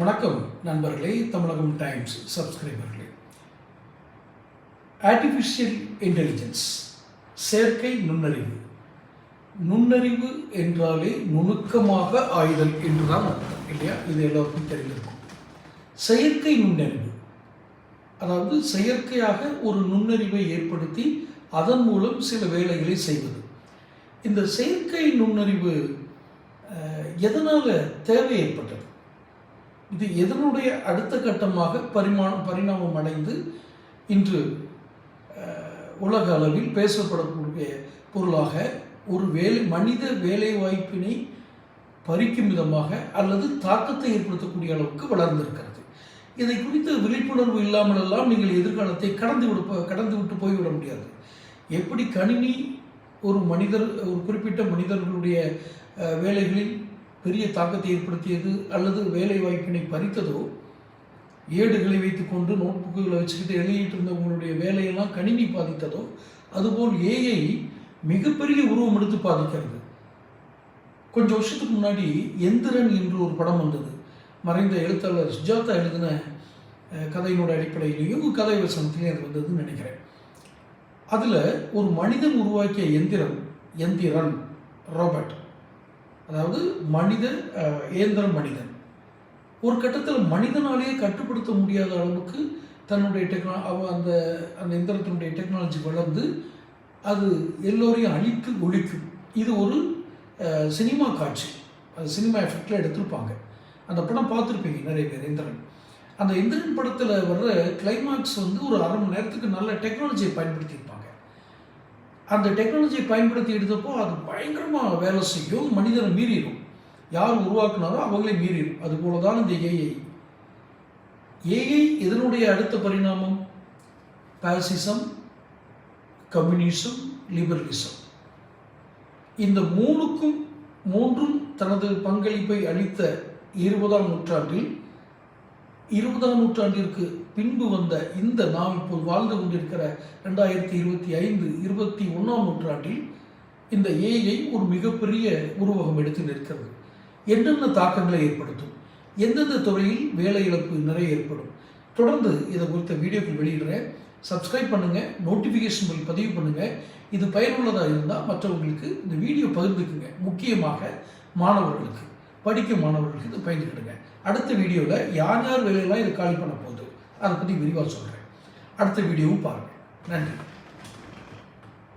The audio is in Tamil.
வணக்கம் நண்பர்களே தமிழகம் டைம்ஸ் சப்ஸ்கிரைபர்களே. ஆர்டிஃபிஷியல் இன்டெலிஜென்ஸ் செயற்கை நுண்ணறிவு. நுண்ணறிவு என்றாலே நுணுக்கமாக ஆயுதல் என்றுதான் அர்த்தம் இல்லையா? இது எல்லாருக்கும் தெரிந்திருக்கும். செயற்கை நுண்ணறிவு அதாவது செயற்கையாக ஒரு நுண்ணறிவை ஏற்படுத்தி அதன் மூலம் சில வேலைகளை செய்வது. இந்த செயற்கை நுண்ணறிவு எதனால் தேவை ஏற்பட்டது? இது எதனுடைய அடுத்த கட்டமாக பரிமாணம் பரிணாமம் அடைந்து இன்று உலக அளவில் பேசப்படக்கூடிய பொருளாக ஒரு வேலை மனித வேலை வாய்ப்பினை பறிக்கும் விதமாக அல்லது தாக்கத்தை ஏற்படுத்தக்கூடிய அளவுக்கு வளர்ந்திருக்கிறது. இதை குறித்த விழிப்புணர்வு இல்லாமல் எல்லாம் நீங்கள் எதிர்காலத்தை கடந்து விடு கடந்து விட்டு போய்விட முடியாது. எப்படி கணினி ஒரு மனிதர் ஒரு குறிப்பிட்ட மனிதர்களுடைய வேலைகளில் பெரிய தாக்கத்தை ஏற்படுத்தியது அல்லது வேலை வாய்ப்பினை பறித்ததோ ஏடுகளை வைத்துக்கொண்டு நோட்புக்குகளை வச்சுக்கிட்டு எழுதிட்டு இருந்தவங்களுடைய வேலையெல்லாம் கணினி பாதித்ததோ அதுபோல் ஏஐ மிகப்பெரிய உருவம் எடுத்து பாதிக்கிறது. கொஞ்சம் வருஷத்துக்கு முன்னாடி எந்திரன் என்று ஒரு படம் வந்தது. மறைந்த எழுத்தாளர் சுஜாதா எழுதின கதையினோட அடிப்படையிலையும் கதை வசனத்திலையும் அது வந்ததுன்னு நினைக்கிறேன். அதில் ஒரு மனிதன் உருவாக்கிய எந்திரம் எந்திரன் ராபர்ட் அதாவது மனிதன் இயந்திரம் மனிதன். ஒரு கட்டத்தில் மனிதனாலேயே கட்டுப்படுத்த முடியாத அளவுக்கு தன்னுடைய டெக்னா அவ அந்த அந்த எந்திரத்தினுடைய டெக்னாலஜி வளர்ந்து அது எல்லோரையும் அழித்து ஒழிக்கும். இது ஒரு சினிமா காட்சி. அது சினிமா எஃபெக்டில் எடுத்திருப்பாங்க. அந்த படம் பார்த்துருப்பீங்க நிறைய பேர் இந்திரன் அந்த இந்திரன் படத்தில் வர்ற கிளைமாக்ஸ் வந்து ஒரு அரை மணி நேரத்துக்கு நல்ல டெக்னாலஜியை பயன்படுத்தியிருப்பாங்க. அந்த டெக்னாலஜியை பயன்படுத்தி எடுத்தப்போ அது பயங்கரமாக வேலை செய்யும் மனிதனை மீறிடும். யார் உருவாக்குனாரோ அவங்களே மீறிடும். அதுபோல தான் இந்த ஏஐ ஏஐ இதனுடைய அடுத்த பரிணாமம்? பாசிசம் கம்யூனிசம் லிபரலிசம் இந்த மூணுக்கும் மூன்றும் தனது பங்களிப்பை அளித்த இருபதாம் நூற்றாண்டில் இருபதாம் நூற்றாண்டிற்கு பின்பு வந்த இந்த நாம் இப்போது வாழ்ந்து கொண்டிருக்கிற ரெண்டாயிரத்தி இருபத்தி ஐந்து இருபத்தி ஒன்றாம் நூற்றாண்டில் இந்த ஏஐ ஒரு மிகப்பெரிய உருவகம் எடுத்து நிற்கிறது. என்னென்ன தாக்கங்களை ஏற்படுத்தும்? எந்தெந்த துறையில் வேலை இழப்பு நிறைய ஏற்படும்? தொடர்ந்து இதை குறித்த வீடியோக்கள் வெளியிடுறேன். சப்ஸ்கிரைப் பண்ணுங்கள் நோட்டிஃபிகேஷன் பில் பதிவு பண்ணுங்கள் இது பயனுள்ளதாக இருந்தால் மற்றவங்களுக்கு இந்த வீடியோ பகிர்ந்துக்குங்க. முக்கியமாக மாணவர்களுக்கு. படிக்கும் மாணவர்களுக்கு இது பயந்துக்கிடுங்க. அடுத்த வீடியோவில் யார் யார் வேலையெல்லாம் இது காலி பண்ண போகுது அதை பற்றி விரிவாக சொல்கிறேன் அடுத்த வீடியோவும் பாருங்கள் நன்றி.